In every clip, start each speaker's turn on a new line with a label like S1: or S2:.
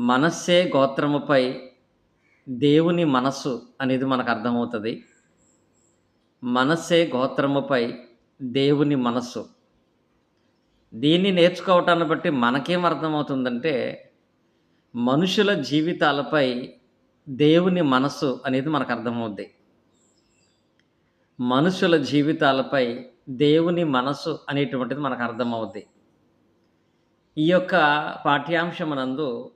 S1: మనస్సే గోత్రముపై దేవుని మనస్సు అనేది మనకు అర్థమవుతుంది. మనస్సే గోత్రముపై దేవుని మనస్సు. దీన్ని నేర్చుకోవటాన్ని బట్టి మనకేం అర్థమవుతుందంటే మనుషుల జీవితాలపై దేవుని మనస్సు అనేది మనకు అర్థమవుద్ది. మనుషుల జీవితాలపై దేవుని మనస్సు అనేటువంటిది మనకు అర్థమవుద్ది. ఈ యొక్క పాఠ్యాంశమునందు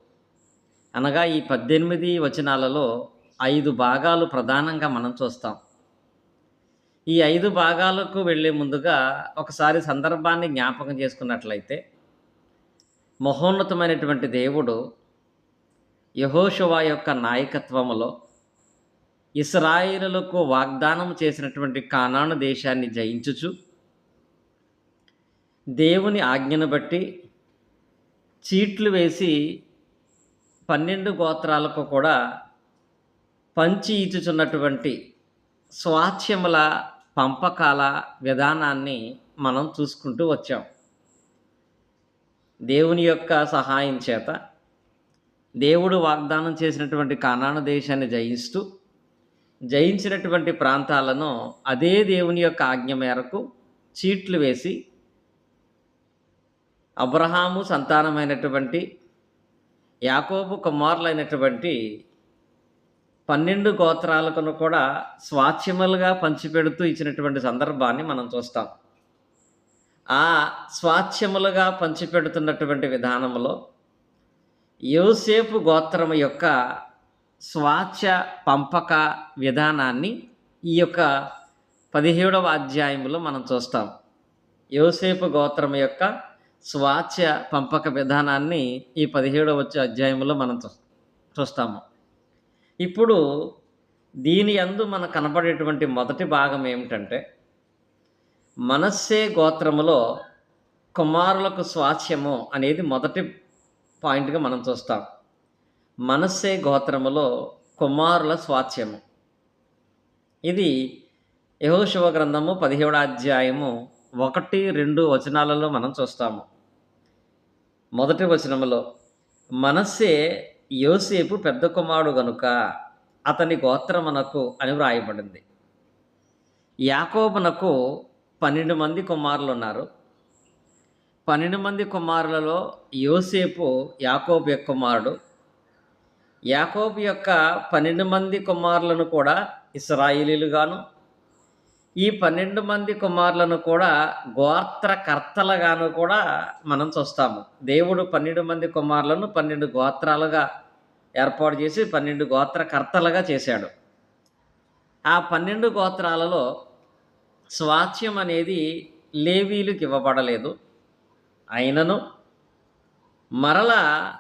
S1: అనగా ఈ పద్దెనిమిది వచనాలలో ఐదు భాగాలు ప్రధానంగా మనం చూస్తాం. ఈ ఐదు భాగాలకు వెళ్ళే ముందుగా ఒకసారి సందర్భాన్ని జ్ఞాపకం చేసుకున్నట్లయితే మహోన్నతమైనటువంటి దేవుడు యహోషువా యొక్క నాయకత్వములో ఇస్రాయిలకు వాగ్దానం చేసినటువంటి కానాను దేశాన్ని జయించుచు దేవుని ఆజ్ఞను బట్టి చీట్లు వేసి పన్నెండు గోత్రాలకు కూడా పంచి ఇచ్చుచున్నటువంటి స్వాస్థ్యముల పంపకాల విధానాన్ని మనం చూసుకుంటూ వచ్చాం. దేవుని యొక్క సహాయం చేత దేవుడు వాగ్దానం చేసినటువంటి కానాను దేశాన్ని జయిస్తూ జయించినటువంటి ప్రాంతాలను అదే దేవుని యొక్క ఆజ్ఞ మేరకు చీట్లు వేసి అబ్రహాము సంతానమైనటువంటి యాకోబు కుమారులైనటువంటి పన్నెండు గోత్రాలకును కూడా స్వాచ్యములుగా పంచిపెడుతూ ఇచ్చినటువంటి సందర్భాన్ని మనం చూస్తాం. ఆ స్వాచ్యములుగా పంచిపెడుతున్నటువంటి విధానంలో యోసేపు గోత్రము యొక్క స్వాచ్య పంపక విధానాన్ని ఈ యొక్క పదిహేడవ అధ్యాయంలో మనం చూస్తాం. యోసేపు గోత్రం యొక్క స్వాచ్ఛ పంపక విధానాన్ని ఈ పదిహేడవ వచ్చే అధ్యాయంలో మనం చూస్తాము. ఇప్పుడు దీని అందు మనకు కనపడేటువంటి మొదటి భాగం ఏమిటంటే మనస్సే గోత్రములో కుమారులకు స్వాస్యము అనేది మొదటి పాయింట్గా మనం చూస్తాం. మనస్సే గోత్రములో కుమారుల స్వాస్యము ఇది యహోశివ గ్రంథము పదిహేడు అధ్యాయము ఒకటి రెండు వచనాలలో మనం చూస్తాము. మొదటి వచనములో మనస్సే యోసేపు పెద్ద కుమారుడు గనుక అతని గోత్రమునకు అని వ్రాయబడింది. యాకోబునకు పన్నెండు మంది కుమారులు ఉన్నారు పన్నెండు మంది కుమారులలో యోసేపు యాకోబు యొక్క కుమారుడు. యాకోబు యొక్క పన్నెండు మంది కుమారులను కూడా ఇస్రాయిలీలుగాను ఈ పన్నెండు మంది కుమారులను కూడా గోత్రకర్తలుగాను కూడా మనం చూస్తాము. దేవుడు పన్నెండు మంది కుమారులను పన్నెండు గోత్రాలుగా ఏర్పాటు చేసి పన్నెండు గోత్రకర్తలుగా చేశాడు. ఆ పన్నెండు గోత్రాలలో స్వాస్థ్యం అనేది లేవీలకు ఇవ్వబడలేదు. అయినను మరలా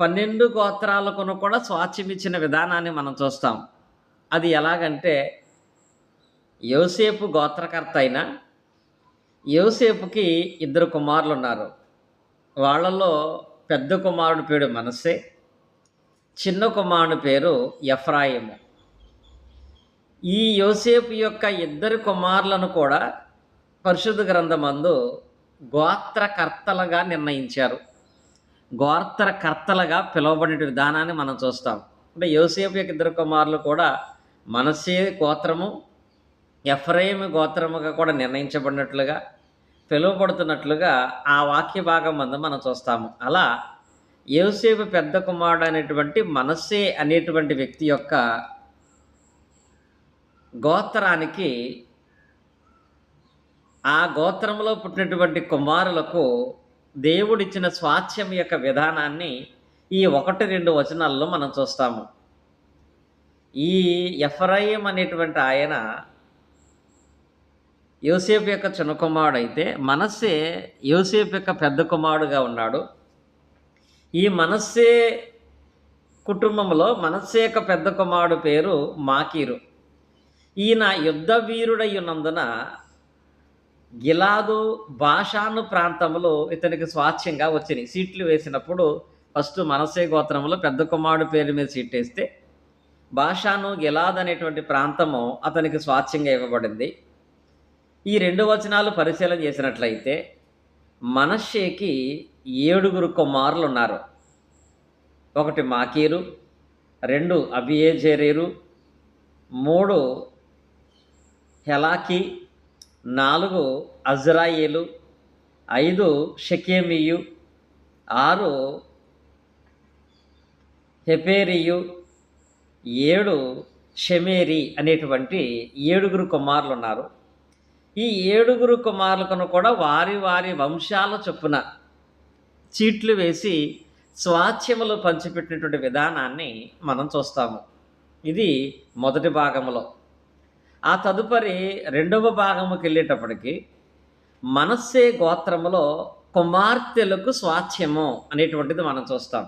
S1: పన్నెండు గోత్రాలకును కూడా స్వాస్థ్యం ఇచ్చిన విధానాన్ని మనం చూస్తాం. అది ఎలాగంటే యోసేపు గోత్రకర్త అయిన యోసేపుకి ఇద్దరు కుమారులు ఉన్నారు వాళ్ళలో పెద్ద కుమారుడు పేరు మనస్సే చిన్న కుమారుడు పేరు ఎఫ్రాయిము. ఈ యోసేపు యొక్క ఇద్దరు కుమారులను కూడా పరిశుద్ధ గ్రంథమందు గోత్రకర్తలుగా నిర్ణయించారు. గోత్రకర్తలుగా పిలువబడిన విధానాన్ని మనం చూస్తాం. అంటే యోసేపు యొక్క ఇద్దరు కుమారులు కూడా మనసే గోత్రము ఎఫ్రైమ్ గోత్రముగా కూడా నిర్ణయించబడినట్లుగా పిలువబడుతున్నట్లుగా ఆ వాక్య భాగం మందు మనం చూస్తాము. అలా యోసేపు పెద్ద కుమారుడు అనేటువంటి మనస్సే అనేటువంటి వ్యక్తి యొక్క గోత్రానికి ఆ గోత్రంలో పుట్టినటువంటి కుమారులకు దేవుడిచ్చిన స్వాస్థ్యం యొక్క విధానాన్ని ఈ ఒకటి రెండు వచనాల్లో మనం చూస్తాము. ఈ ఎఫ్రయిం అనేటువంటి ఆయన యోసేపు యొక్క చిన్న కుమారుడు అయితే మనస్సే యోసేపు యొక్క పెద్ద కుమారుడుగా ఉన్నాడు. ఈ మనస్సే కుటుంబంలో మనస్సే యొక్క పెద్ద కుమారుడు పేరు మాకీరు. ఈయన యుద్ధ వీరుడై ఉన్నందున గిలాదు భాషాను ప్రాంతంలో ఇతనికి స్వాచ్యంగా వచ్చినాయి. సీట్లు వేసినప్పుడు ఫస్ట్ మనసే గోత్రంలో పెద్ద కుమారుడు పేరు మీద సీట్ వేస్తే భాషాను గిలాద్ అనేటువంటి ప్రాంతము అతనికి స్వాచ్యంగా ఇవ్వబడింది. ఈ రెండు వచనాలు పరిశీలన చేసినట్లయితే మనషేకి ఏడుగురు కుమారులు ఉన్నారు ఒకటి మాకీరు రెండు అబియేజెరీరు మూడు హెలాకి నాలుగు అజ్రాయేలు ఐదు షకేమియు ఆరు హెపేరియు ఏడు షెమేరి అనేటువంటి ఏడుగురు కుమారులు ఉన్నారు ఈ ఏడుగురు కుమారులకును కూడా వారి వారి వంశాల చొప్పున చీట్లు వేసి స్వాచ్యములు పంచిపెట్టినటువంటి విధానాన్ని మనం చూస్తాము. ఇది మొదటి భాగంలో ఆ తదుపరి రెండవ భాగముకి వెళ్ళేటప్పటికి మనస్సే గోత్రములో కుమార్తెలకు స్వాస్థ్యము అనేటువంటిది మనం చూస్తాం.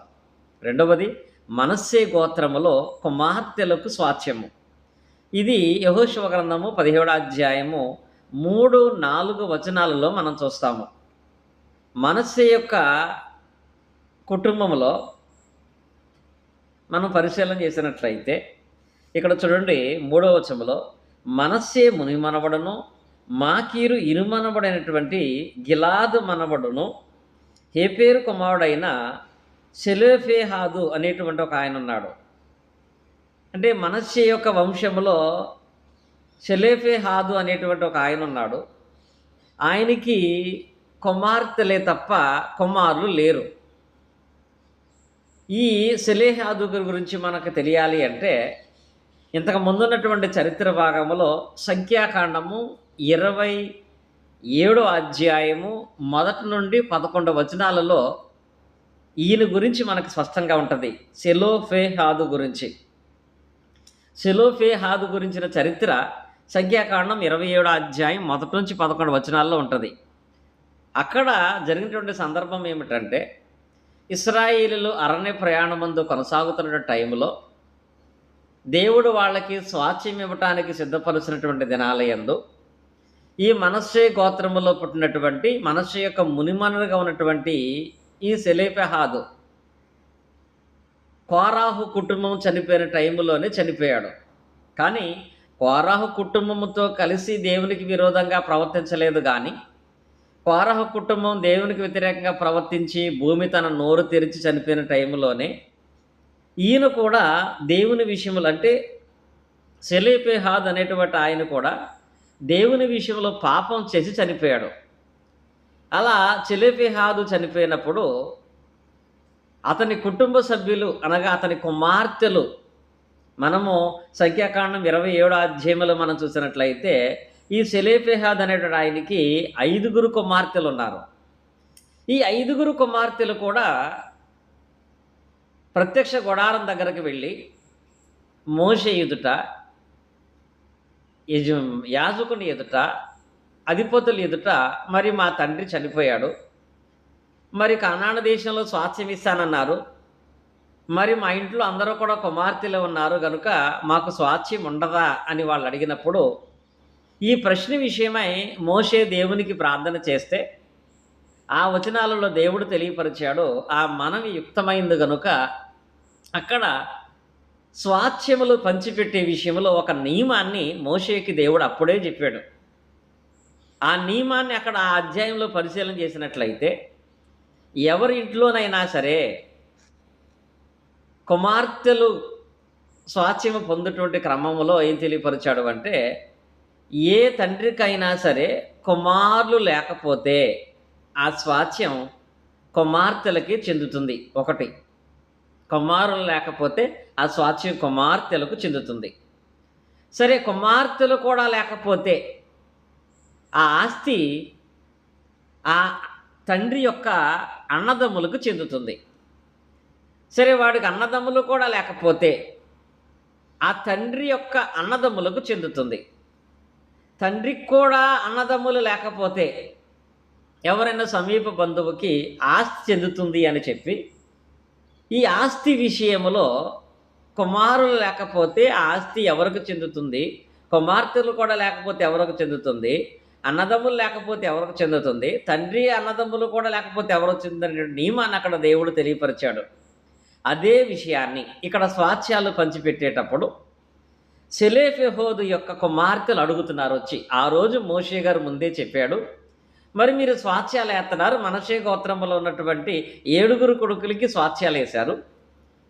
S1: రెండవది మనస్సే గోత్రములో కుమార్తెలకు స్వాస్థ్యము ఇది యహోశివ గ్రంథము పదిహేడు అధ్యాయము మూడు నాలుగు వచనాలలో మనం చూస్తాము. మనస్సు యొక్క కుటుంబంలో మనం పరిశీలన చేసినట్లయితే ఇక్కడ చూడండి మూడవ వచనంలో మనస్సే ముని మనవడను మాకీరు ఇనుమనబడైనటువంటి గిలాదు మనవడును హేపేరు కుమారుడైన సెలోఫేహాదు అనేటువంటి ఒక ఆయన ఉన్నాడు. అంటే మనస్సే యొక్క వంశంలో వంశములో సెలేఫేహాదు అనేటువంటి ఒక ఆయన ఉన్నాడు. ఆయనకి కుమార్తెలే తప్ప కుమారులు లేరు. ఈ సెలేహాదు గురించి మనకు తెలియాలి అంటే ఇంతకు ముందున్నటువంటి చరిత్ర భాగంలో సంఖ్యాకాండము ఇరవై ఏడో అధ్యాయము మొదటి నుండి పదకొండు వచనాలలో ఈయన గురించి మనకు స్పష్టంగా ఉంటుంది. సెలోఫేహాదు గురించి. సెలోఫేహాదు గురించిన చరిత్ర సంఖ్యాకాండం ఇరవై ఏడో అధ్యాయం మొదటి నుంచి పదకొండు వచనాల్లో ఉంటుంది. అక్కడ జరిగినటువంటి సందర్భం ఏమిటంటే ఇస్రాయిలు అరణ్య ప్రయాణమందు కొనసాగుతున్న టైంలో దేవుడు వాళ్ళకి స్వాస్థ్యం ఇవ్వటానికి సిద్ధపరిచినటువంటి దినాలయందు ఈ మనస్సే గోత్రములో పుట్టినటువంటి మనస్సు యొక్క మునిమనుగా ఉన్నటువంటి ఈ సెలేపెహాదు కోరాహు కుటుంబం చనిపోయిన టైంలోనే చనిపోయాడు. కానీ కోరాహు కుటుంబంతో కలిసి దేవునికి విరోధంగా ప్రవర్తించలేదు కానీ కోరాహు కుటుంబం దేవునికి వ్యతిరేకంగా ప్రవర్తించి భూమి తన నోరు తెరిచి చనిపోయిన టైంలోనే ఈయన కూడా దేవుని విషయంలో అంటే సెలీపేహాద్ అనేటువంటి ఆయన కూడా దేవుని విషయంలో పాపం చేసి చనిపోయాడు. అలా చెలేపెహాదు చనిపోయినప్పుడు అతని కుటుంబ సభ్యులు అనగా అతని కుమార్తెలు మనము సంఖ్యాకాండం ఇరవై ఏడు అధ్యాయంలో మనం చూసినట్లయితే ఈ సెలేపెహాద్ అనేటువంటి ఆయనకి ఐదుగురు కుమార్తెలు ఉన్నారు. ఈ ఐదుగురు కుమార్తెలు కూడా ప్రత్యక్ష గొడారం దగ్గరకు వెళ్ళి మోషే ఎదుట యజు యాజకుని ఎదుట అధిపతుల ఎదుట మరి మా తండ్రి చనిపోయాడు. మరి కనాన దేశంలో స్వాస్థ్యం ఇస్తానన్నారు. మరి మా ఇంట్లో అందరూ కూడా కుమార్తెలు ఉన్నారు కనుక మాకు స్వాస్థ్యం ఉండదా అని వాళ్ళు అడిగినప్పుడు ఈ ప్రశ్న విషయమై మోషే దేవునికి ప్రార్థన చేస్తే ఆ వచనాలలో దేవుడు తెలియపరిచాడు ఆ మనవి యుక్తమైంది గనుక అక్కడ స్వాస్థ్యములు పంచిపెట్టే విషయంలో ఒక నియమాన్ని మోషేకి దేవుడు అప్పుడే చెప్పాడు. ఆ నియమాన్ని అక్కడ ఆ అధ్యాయంలో పరిశీలన చేసినట్లయితే ఎవరి ఇంట్లోనైనా సరే కుమార్తెలు స్వాస్థ్యము పొందేటువంటి క్రమంలో ఏం తెలియపరిచాడు అంటే ఏ తండ్రికైనా సరే కుమారులు లేకపోతే ఆ స్వాస్థ్యం కుమార్తెలకి చెందుతుంది. ఒకటి కుమారులు లేకపోతే ఆ స్వాస్థ్యం కుమార్తెలకు చెందుతుంది. సరే కుమార్తెలు కూడా లేకపోతే ఆ ఆస్తి ఆ తండ్రి యొక్క అన్నదమ్ములకు చెందుతుంది. సరే వాడికి అన్నదమ్ములు కూడా లేకపోతే ఆ తండ్రి యొక్క అన్నదమ్ములకు చెందుతుంది. తండ్రికి కూడా అన్నదమ్ములు లేకపోతే ఎవరైనా సమీప బంధువుకి ఆస్తి చెందుతుంది అని చెప్పి ఈ ఆస్తి విషయంలో కుమారులు లేకపోతే ఆస్తి ఎవరికి చెందుతుంది? కుమార్తెలు కూడా లేకపోతే ఎవరికి చెందుతుంది? అన్నదమ్ములు లేకపోతే ఎవరికి చెందుతుంది? తండ్రి అన్నదమ్ములు కూడా లేకపోతే ఎవరికి చెందుతుంది? నియమాన్ని అక్కడ దేవుడు తెలియపరిచాడు. అదే విషయాన్ని ఇక్కడ స్వాస్థ్యాలు పంచిపెట్టేటప్పుడు సెలేఫెహోదు యొక్క కుమార్తెలు అడుగుతున్నారు వచ్చి ఆ రోజు మోషే గారు ముందే చెప్పాడు. మరి మీరు స్వాత్యాలు వేస్తున్నారు. మనషే గోత్రంలో ఉన్నటువంటి ఏడుగురు కొడుకులకి స్వాత్యాలు వేశారు.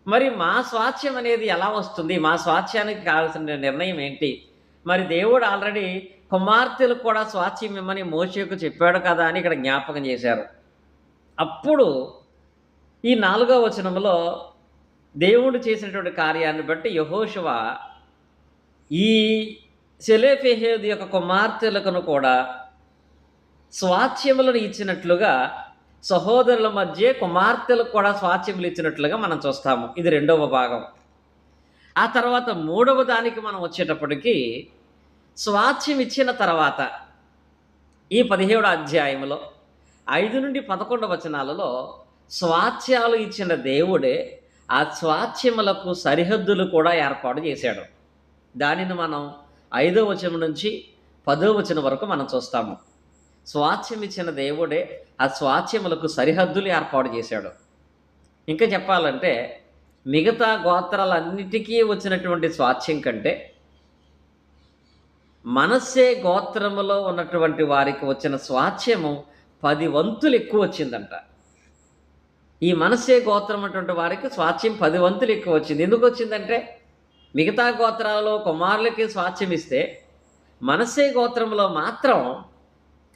S1: మరి మా స్వాత్యం అనేది ఎలా వస్తుంది? మా స్వాత్యానికి కావాల్సిన నిర్ణయం ఏంటి? మరి దేవుడు ఆల్రెడీ కుమార్తెలకు కూడా స్వాత్యం ఇమ్మని మోషేకు చెప్పాడు కదా అని ఇక్కడ జ్ఞాపకం చేశారు. అప్పుడు ఈ నాలుగో వచనంలో దేవుడు చేసినటువంటి కార్యాన్ని బట్టి యహోశివ ఈ సెలేఫెహేద్ యొక్క కుమార్తెలకును కూడా స్వాస్థ్యములను ఇచ్చినట్లుగా సహోదరుల మధ్య కుమార్తెలకు కూడా స్వాస్థ్యములు ఇచ్చినట్లుగా మనం చూస్తాము. ఇది రెండవ భాగం. ఆ తర్వాత మూడవ దానికి మనం వచ్చేటప్పటికి స్వాస్థ్యం ఇచ్చిన తర్వాత ఈ పదిహేడు అధ్యాయంలో ఐదు నుండి పదకొండు వచనాలలో స్వాత్యాలు ఇచ్చిన దేవుడే ఆ స్వాత్యములకు సరిహద్దులు కూడా ఏర్పాటు చేశాడు. దానిని మనం ఐదో వచనం నుంచి పదో వచనం వరకు మనం చూస్తాము. స్వాత్యం ఇచ్చిన దేవుడే ఆ స్వాత్యములకు సరిహద్దులు ఏర్పాటు చేశాడు. ఇంకా చెప్పాలంటే మిగతా గోత్రాలన్నిటికీ వచ్చినటువంటి స్వాత్యం కంటే మనస్సే గోత్రములో ఉన్నటువంటి వారికి వచ్చిన స్వాత్యము పది వంతులు ఎక్కువ వచ్చిందంట. ఈ మనస్సే గోత్రం అటువంటి వారికి స్వాస్థ్యం పది వంతులు ఎక్కువ వచ్చింది. ఎందుకు వచ్చిందంటే మిగతా గోత్రాలలో కుమారులకి స్వాస్థ్యం ఇస్తే మనస్సే గోత్రంలో మాత్రం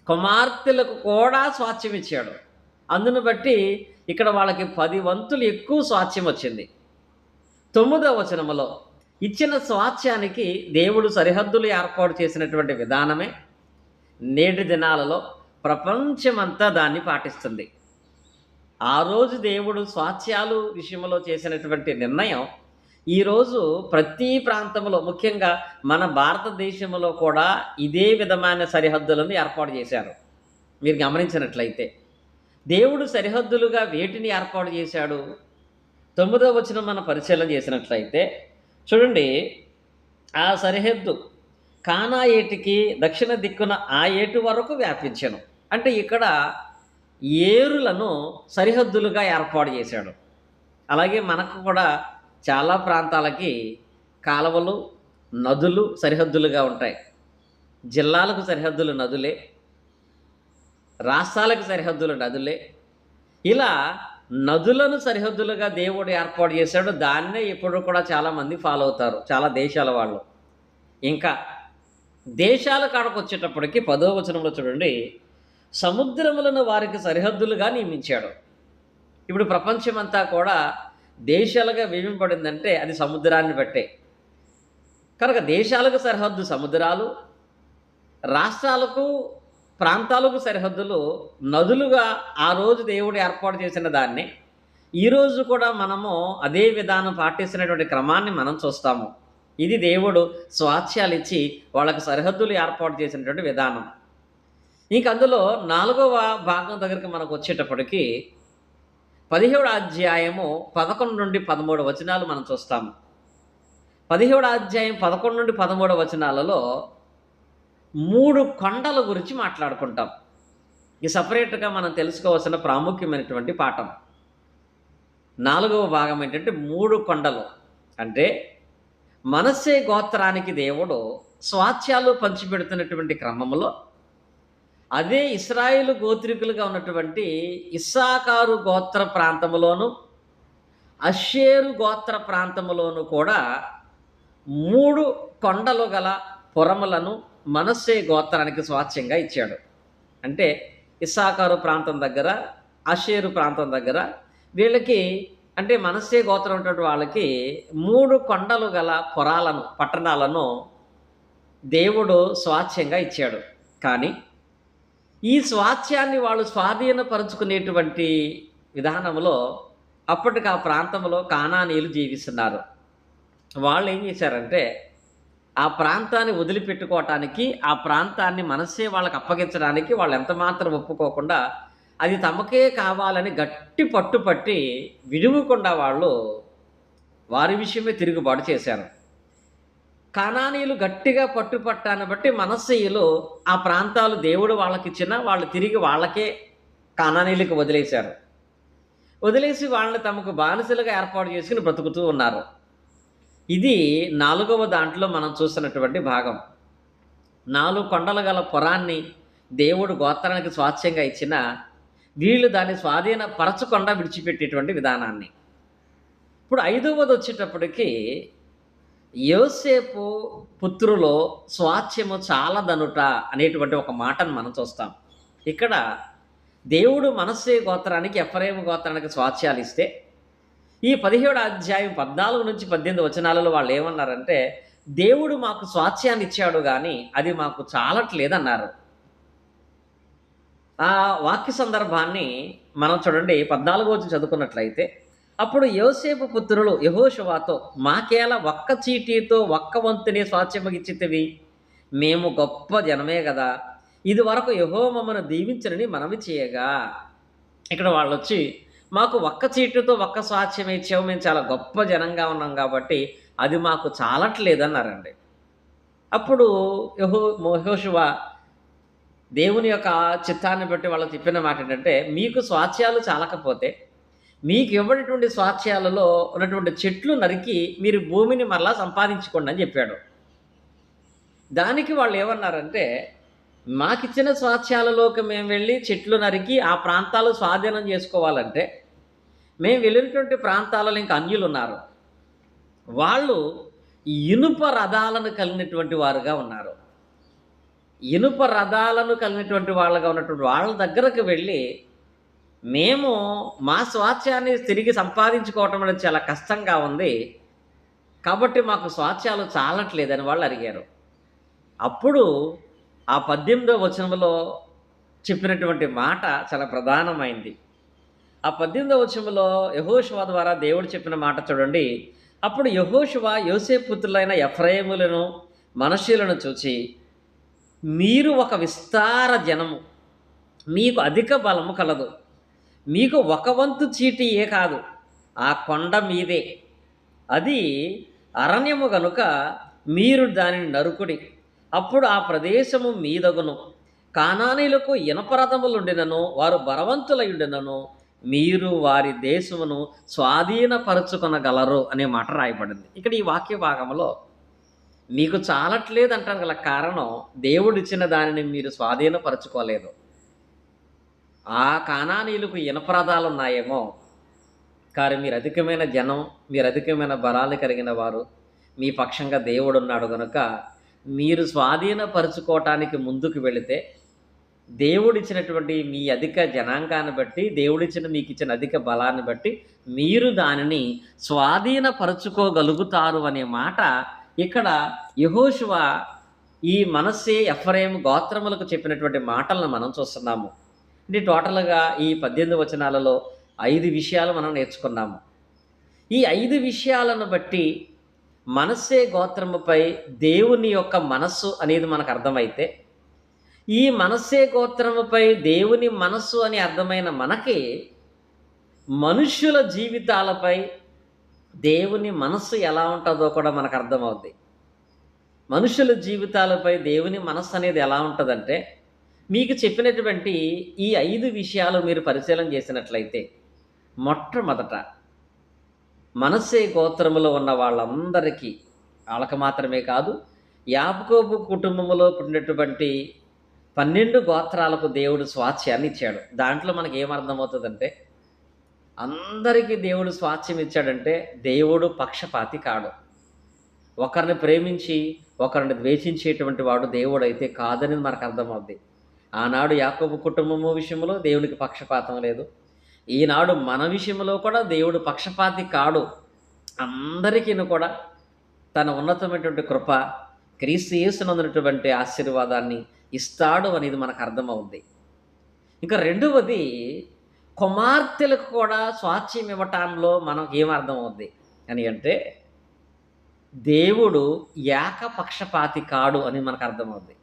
S1: కుమార్తెలకు కూడా స్వాస్థ్యం ఇచ్చాడు. అందును బట్టి ఇక్కడ వాళ్ళకి పది వంతులు ఎక్కువ స్వాస్థ్యం వచ్చింది. తొమ్మిదవ వచనములో ఇచ్చిన స్వాస్థ్యానికి దేవుడు సరిహద్దులు ఏర్పాటు చేసినటువంటి విధానమే నేటి దినాలలో ప్రపంచమంతా దాన్ని పాటిస్తుంది. ఆ రోజు దేవుడు స్వాస్థ్యాలు విషయంలో చేసినటువంటి నిర్ణయం ఈరోజు ప్రతి ప్రాంతంలో ముఖ్యంగా మన భారతదేశంలో కూడా ఇదే విధమైన సరిహద్దులను ఏర్పాటు చేశారు. మీరు గమనించినట్లయితే దేవుడు సరిహద్దులుగా వేటిని ఏర్పాటు చేశాడు? తొమ్మిదో వచ్చిన మన పరిశీలన చేసినట్లయితే చూడండి ఆ సరిహద్దు కానా ఏటికి దక్షిణ దిక్కున ఆ ఏటు వరకు వ్యాపించను. అంటే ఇక్కడ ఏరులను సరిహద్దులుగా ఏర్పాటు చేశాడు. అలాగే మనకు కూడా చాలా ప్రాంతాలకి కాలువలు నదులు సరిహద్దులుగా ఉంటాయి. జిల్లాలకు సరిహద్దులు నదులే రాష్ట్రాలకు సరిహద్దులు నదులే. ఇలా నదులను సరిహద్దులుగా దేవుడు ఏర్పాటు చేశాడు. దాన్నే ఇప్పుడు కూడా చాలామంది ఫాలో అవుతారు. చాలా దేశాల వాళ్ళు. ఇంకా దేశాల కాడకు వచ్చేటప్పటికి పదో వచనంలో చూడండి. సముద్రములను వారికి సరిహద్దులుగా నియమించాడు. ఇప్పుడు ప్రపంచమంతా కూడా దేశాలుగా విభింపడిందంటే అది సముద్రాన్ని బట్టే. కనుక దేశాలకు సరిహద్దు సముద్రాలు రాష్ట్రాలకు ప్రాంతాలకు సరిహద్దులు నదులుగా ఆ రోజు దేవుడు ఏర్పాటు చేసిన దాన్ని ఈరోజు కూడా మనము అదే విధానం పాటిస్తున్నటువంటి క్రమాన్ని మనం చూస్తాము. ఇది దేవుడు స్వాస్థ్యాలు ఇచ్చి వాళ్ళకు సరిహద్దులు ఏర్పాటు చేసినటువంటి విధానం. ఇంక అందులో నాలుగవ భాగం దగ్గరికి మనకు వచ్చేటప్పటికి పదిహేడు అధ్యాయము పదకొండు నుండి పదమూడు వచనాలు మనం చూస్తాము. పదిహేడు అధ్యాయం పదకొండు నుండి పదమూడు వచనాలలో మూడు కొండల గురించి మాట్లాడుకుంటాం. ఈ సపరేట్గా మనం తెలుసుకోవాల్సిన ప్రాముఖ్యమైనటువంటి పాఠం. నాలుగవ భాగం ఏంటంటే మూడు కొండలు. అంటే మనస్సే గోత్రానికి దేవుడు స్వాత్యాలు పంచిపెడుతున్నటువంటి క్రమంలో అదే ఇస్రాయిలు గోత్రికులుగా ఉన్నటువంటి ఇస్సాకారు గోత్ర ప్రాంతములోను అషేరు గోత్ర ప్రాంతంలోను కూడా మూడు కొండలు గల పురములను మనస్సే గోత్రానికి స్వాస్థ్యంగా ఇచ్చాడు. అంటే ఇస్సాకారు ప్రాంతం దగ్గర అషేరు ప్రాంతం దగ్గర వీళ్ళకి అంటే మనస్సే గోత్రం ఉన్నటువంటి వాళ్ళకి మూడు కొండలు గల పురాలను పట్టణాలను దేవుడు స్వాచ్ఛంగా ఇచ్చాడు. కానీ ఈ స్వాస్థ్యాన్ని వాళ్ళు స్వాధీనపరుచుకునేటువంటి విధానంలో అప్పటికి ఆ ప్రాంతంలో కానానీలు జీవిస్తున్నారు. వాళ్ళు ఏం చేశారంటే ఆ ప్రాంతాన్ని వదిలిపెట్టుకోవటానికి ఆ ప్రాంతాన్ని మనసే వాళ్ళకి అప్పగించడానికి వాళ్ళు ఎంత మాత్రం ఒప్పుకోకుండా అది తమకే కావాలని గట్టి పట్టుపట్టి విడువకుండా వాళ్ళు వారి విషయమే తిరుగుబాటు చేశారు. కానానీయులు గట్టిగా పట్టుపట్టాన్ని బట్టి మనస్సీయులు ఆ ప్రాంతాలు దేవుడు వాళ్ళకి ఇచ్చిన వాళ్ళు తిరిగి వాళ్ళకే కణానీయులకు వదిలేశారు. వదిలేసి వాళ్ళని తమకు బానిసలుగా ఏర్పాటు చేసుకుని బ్రతుకుతూ ఉన్నారు. ఇది నాలుగవ దాంట్లో మనం చూస్తున్నటువంటి భాగం. నాలుగు కొండలు గల పురాన్ని దేవుడు గోత్రానికి స్వాస్థ్యంగా ఇచ్చిన వీళ్ళు దాన్ని స్వాధీన పరచకుండా విడిచిపెట్టేటువంటి విధానాన్ని. ఇప్పుడు ఐదవది వచ్చేటప్పటికి యోసేపు పుత్రులో స్వాస్థ్యము చాలదనుట అనేటువంటి ఒక మాటను మనం చూస్తాం. ఇక్కడ దేవుడు మనస్సే గోత్రానికి ఎఫ్రేము గోత్రానికి స్వాస్థ్యాలు ఇస్తే ఈ పదిహేడు అధ్యాయం పద్నాలుగు నుంచి పద్దెనిమిది వచనాలలో వాళ్ళు ఏమన్నారంటే దేవుడు మాకు స్వాస్థ్యాన్ని ఇచ్చాడు కానీ అది మాకు చాలట్లేదన్నారు. ఆ వాక్య సందర్భాన్ని మనం చూడండి పద్నాలుగో వచ్చి చదువుకున్నట్లయితే అప్పుడు యోసేపు పుత్రులు యహోషువాతో మాకేలా ఒక్క చీటీతో ఒక్క వంతుని స్వాచ్యమగిచ్చితివి మేము గొప్ప జనమే కదా ఇది వరకు యహో మమ్మను దీవించరని మనవి చేయగా. ఇక్కడ వాళ్ళు వచ్చి మాకు ఒక్క చీటుతో ఒక్క స్వాచ్యం ఇచ్చావు. మేము చాలా గొప్ప జనంగా ఉన్నాం కాబట్టి అది మాకు చాలట్లేదన్నారండి. అప్పుడు యహో యహోషువ దేవుని యొక్క చిత్తాన్ని బట్టి వాళ్ళు చెప్పిన మాట ఏంటంటే మీకు స్వాస్థ్యాలు చాలకపోతే మీకు ఇవ్వనటువంటి స్వాస్థ్యాలలో ఉన్నటువంటి చెట్లు నరికి మీరు భూమిని మరలా సంపాదించుకోండి అని చెప్పాడు. దానికి వాళ్ళు ఏమన్నారంటే మాకిచ్చిన స్వాస్థ్యాలలోకి మేము వెళ్ళి చెట్లు నరికి ఆ ప్రాంతాలు స్వాధీనం చేసుకోవాలంటే మేము వెళ్ళినటువంటి ప్రాంతాలలో ఇంకా అన్యులు ఉన్నారు వాళ్ళు ఇనుప రథాలను కలిగినటువంటి వారుగా ఉన్నారు. ఇనుప రథాలను కలిగినటువంటి వాళ్ళగా ఉన్నటువంటి వాళ్ళ దగ్గరకు వెళ్ళి మేము మా స్వాత్యాన్ని తిరిగి సంపాదించుకోవటం అనేది చాలా కష్టంగా ఉంది. కాబట్టి మాకు స్వాత్యాలు చాలట్లేదని వాళ్ళు అడిగారు. అప్పుడు ఆ పద్దెనిమిదో వచనంలో చెప్పినటువంటి మాట చాలా ప్రధానమైంది. ఆ పద్దెనిమిదో వచనంలో యహోశివ ద్వారా దేవుడు చెప్పిన మాట చూడండి. అప్పుడు యహోశివ యోసేపు పుత్రులైన ఎఫ్రయములను మనుషులను చూచి మీరు ఒక విస్తార జనము మీకు అధిక బలము కలదు. మీకు ఒక వంతు చీటీయే కాదు ఆ కొండ మీదే. అది అరణ్యము కనుక మీరు దానిని నరుకుడి అప్పుడు ఆ ప్రదేశము మీదగును. కానానీలకు ఇనపరథములుండినను వారు బలవంతులయుండినను మీరు వారి దేశమును స్వాధీనపరచుకొనగలరు అనే మాట రాయబడింది. ఇక్కడ ఈ వాక్య భాగంలో మీకు చాలట్లేదు అంటాను గల కారణం దేవుడిచ్చిన దానిని మీరు స్వాధీనపరచుకోలేదు. ఆ కానానీయులకు ఇనపరదాలు ఉన్నాయేమో. కానీ మీరు అధికమైన జనం మీరు అధికమైన బలాలు కలిగిన వారు మీ పక్షంగా దేవుడు ఉన్నాడు కనుక మీరు స్వాధీనపరుచుకోవటానికి ముందుకు వెళితే దేవుడిచ్చినటువంటి మీ అధిక జనాంగాన్ని బట్టి దేవుడిచ్చిన మీకు ఇచ్చిన అధిక బలాన్ని బట్టి మీరు దానిని స్వాధీనపరచుకోగలుగుతారు అనే మాట ఇక్కడ యహోశివ ఈ మనస్సే ఎఫ్రేం గోత్రములకు చెప్పినటువంటి మాటలను మనం చూస్తున్నాము. అంటే టోటల్గా ఈ పద్దెనిమిది వచనాలలో ఐదు విషయాలు మనం నేర్చుకున్నాము. ఈ ఐదు విషయాలను బట్టి మనస్సే గోత్రముపై దేవుని యొక్క మనస్సు అనేది మనకు అర్థమైతే ఈ మనస్సే గోత్రముపై దేవుని మనస్సు అని అర్థమైన మనకి మనుష్యుల జీవితాలపై దేవుని మనస్సు ఎలా ఉంటుందో కూడా మనకు అర్థమవుద్ది. మనుషుల జీవితాలపై దేవుని మనస్సు అనేది ఎలా ఉంటుందంటే మీకు చెప్పినటువంటి ఈ ఐదు విషయాలు మీరు పరిశీలన చేసినట్లయితే మొట్టమొదట మనస్సే గోత్రములో ఉన్న వాళ్ళందరికీ వాళ్ళకి మాత్రమే కాదు యాపకోబు కుటుంబంలో పుట్టినటువంటి పన్నెండు గోత్రాలకు దేవుడు స్వాస్థ్యాన్ని ఇచ్చాడు. దాంట్లో మనకి ఏమర్థమవుతుందంటే అందరికీ దేవుడు స్వాస్థ్యం ఇచ్చాడంటే దేవుడు పక్షపాతి కాడు. ఒకరిని ప్రేమించి ఒకరిని ద్వేషించేటువంటి వాడు దేవుడు అయితే కాదని మనకు అర్థమవుద్ది. ఆనాడు యాకోబు కుటుంబము విషయంలో దేవునికి పక్షపాతం లేదు. ఈనాడు మన విషయంలో కూడా దేవుడు పక్షపాతి కాడు. అందరికీ కూడా తన ఉన్నతమైనటువంటి కృప క్రీస్తు యేసునందునటువంటి ఆశీర్వాదాన్ని ఇస్తాడు అనేది మనకు అర్థమవుద్ది. ఇంకా రెండవది కుమార్తెలకు కూడా స్వాస్థ్యం ఇవ్వటంలో మనకు ఏమర్థం అని అంటే దేవుడు ఏకపక్షపాతి కాడు అని మనకు అర్థమవుద్ది.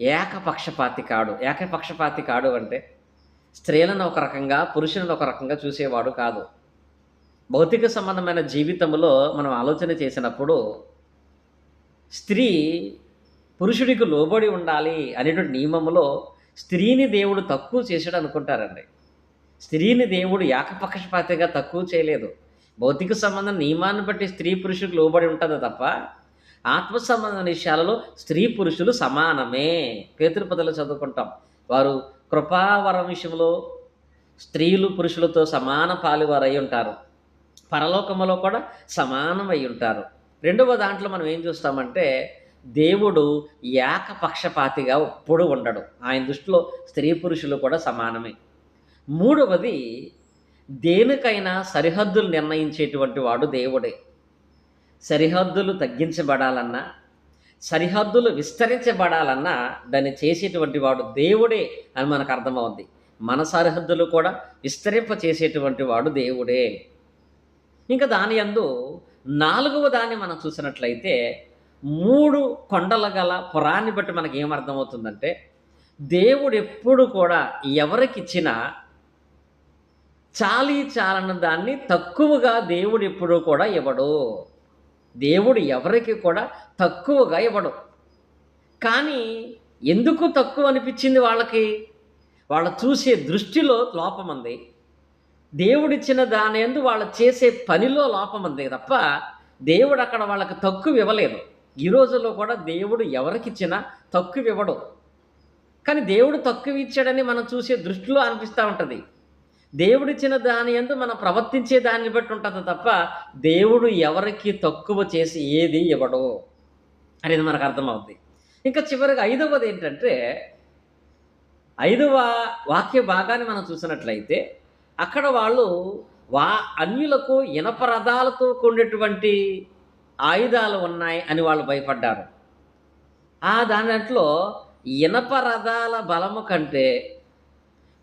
S1: ఏకపక్షపాతి కాడు. ఏకపక్షపాతి కాడు అంటే స్త్రీలను ఒక రకంగా పురుషులను ఒక రకంగా చూసేవాడు కాదు. భౌతిక సంబంధమైన జీవితంలో మనం ఆలోచన చేసినప్పుడు స్త్రీ పురుషుడికి లోబడి ఉండాలి అనేటువంటి నియమంలో స్త్రీని దేవుడు తక్కువ చేసాడు అనుకుంటారండి. స్త్రీని దేవుడు ఏకపక్షపాతిగా తక్కువ చేయలేదు. భౌతిక సంబంధం నియమాన్ని బట్టి స్త్రీ పురుషులకు లోబడి ఉంటుంది తప్ప ఆత్మ సంబంధం విషయాలలో స్త్రీ పురుషులు సమానమే. పేతృపదలు చదువుకుంటాం. వారు కృపావరం విషయంలో స్త్రీలు పురుషులతో సమాన పాలువారై ఉంటారు. పరలోకములో కూడా సమానమై ఉంటారు. రెండవ దాంట్లో మనం ఏం చూస్తామంటే దేవుడు ఏకపక్షపాతిగా ఎప్పుడు ఉండడు. ఆయన దృష్టిలో స్త్రీ పురుషులు కూడా సమానమే. మూడవది దేనికైనా సరిహద్దులు నిర్ణయించేటువంటి వాడు దేవుడే. సరిహద్దులు తగ్గించబడాలన్నా సరిహద్దులు విస్తరించబడాలన్నా దాన్ని చేసేటువంటి వాడు దేవుడే అని మనకు అర్థమవుద్ది. మన సరిహద్దులు కూడా విస్తరింప చేసేటువంటి వాడు దేవుడే. ఇంకా దాని యందు నాలుగవ దాన్ని మనం చూసినట్లయితే మూడు కొండల గల పురాన్ని బట్టి మనకి ఏమర్థమవుతుందంటే దేవుడు ఎప్పుడు కూడా ఎవరికిచ్చినా చాలీ చాలని దాన్ని తక్కువగా దేవుడు ఎప్పుడూ కూడా ఇవ్వడు. దేవుడు ఎవరికి కూడా తక్కువగా ఇవ్వడు. కానీ ఎందుకు తక్కువ అనిపించింది వాళ్ళకి? వాళ్ళు చూసే దృష్టిలో లోపం ఉంది. దేవుడిచ్చిన దాని ఎందు వాళ్ళు చేసే పనిలో లోపం తప్ప దేవుడు అక్కడ వాళ్ళకి తక్కువ ఇవ్వలేదు. ఈ రోజుల్లో కూడా దేవుడు ఎవరికిచ్చినా తక్కువ ఇవ్వడు. కానీ దేవుడు తక్కువ ఇచ్చాడని మనం చూసే దృష్టిలో అనిపిస్తూ ఉంటుంది. దేవుడిచ్చిన దాని ఎందు మనం ప్రవర్తించే దాన్ని బట్టి ఉంటుంది తప్ప దేవుడు ఎవరికి తక్కువ చేసి ఏది ఇవ్వడు అనేది మనకు అర్థమవుతుంది ఇంకా చివరిగా ఐదవది ఏంటంటే ఐదవ వాక్య భాగాన్ని మనం చూసినట్లయితే అక్కడ వాళ్ళు వా అన్యులకు ఇనప రథాలతో కూడినటువంటి ఆయుధాలు ఉన్నాయి అని వాళ్ళు భయపడ్డారు. ఆ దాంట్లో ఇనప రథాల బలము కంటే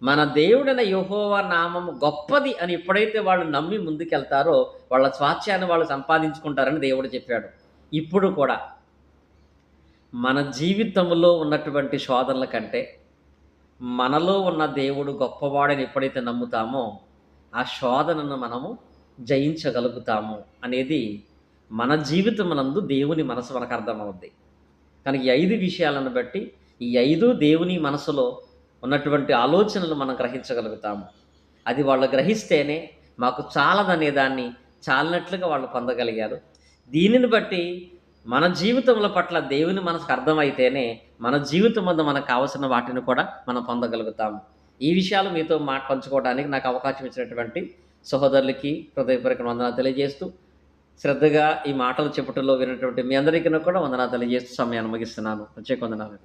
S1: మన దేవుడైన యెహోవా నామము గొప్పది అని ఎప్పుడైతే వాళ్ళు నమ్మి ముందుకెళ్తారో వాళ్ళ స్వాస్థ్యాన్ని వాళ్ళు సంపాదించుకుంటారని దేవుడు చెప్పాడు. ఇప్పుడు కూడా మన జీవితంలో ఉన్నటువంటి శోధనల కంటే మనలో ఉన్న దేవుడు గొప్పవాడని ఎప్పుడైతే నమ్ముతామో ఆ శోధనను మనము జయించగలుగుతాము అనేది మన జీవితమునందు దేవుని మనసు మనకు అర్థమవుద్ది. కనుక ఈ ఐదు విషయాలను బట్టి ఈ ఐదు దేవుని మనసులో ఉన్నటువంటి ఆలోచనలు మనం గ్రహించగలుగుతాము. అది వాళ్ళు గ్రహిస్తేనే మాకు చాలదనే దాన్ని చాలినట్లుగా వాళ్ళు పొందగలిగారు. దీనిని బట్టి మన జీవితముల పట్ల దేవుని మనసుకు అర్థమైతేనే మన జీవితం మీద మనకు కావలసిన వాటిని కూడా మనం పొందగలుగుతాము. ఈ విషయాలు మీతో మాట పంచుకోవడానికి నాకు అవకాశం ఇచ్చినటువంటి సహోదరులకి హృదయపూర్వక వందనాలు తెలియజేస్తూ శ్రద్ధగా ఈ మాటలు చెప్పటంలో వినటువంటి మీ అందరికీ కూడా వందనాలు తెలియజేస్తూ సమయాన్ని ముగిస్తున్నాను. ప్రత్యేక వందనాలు.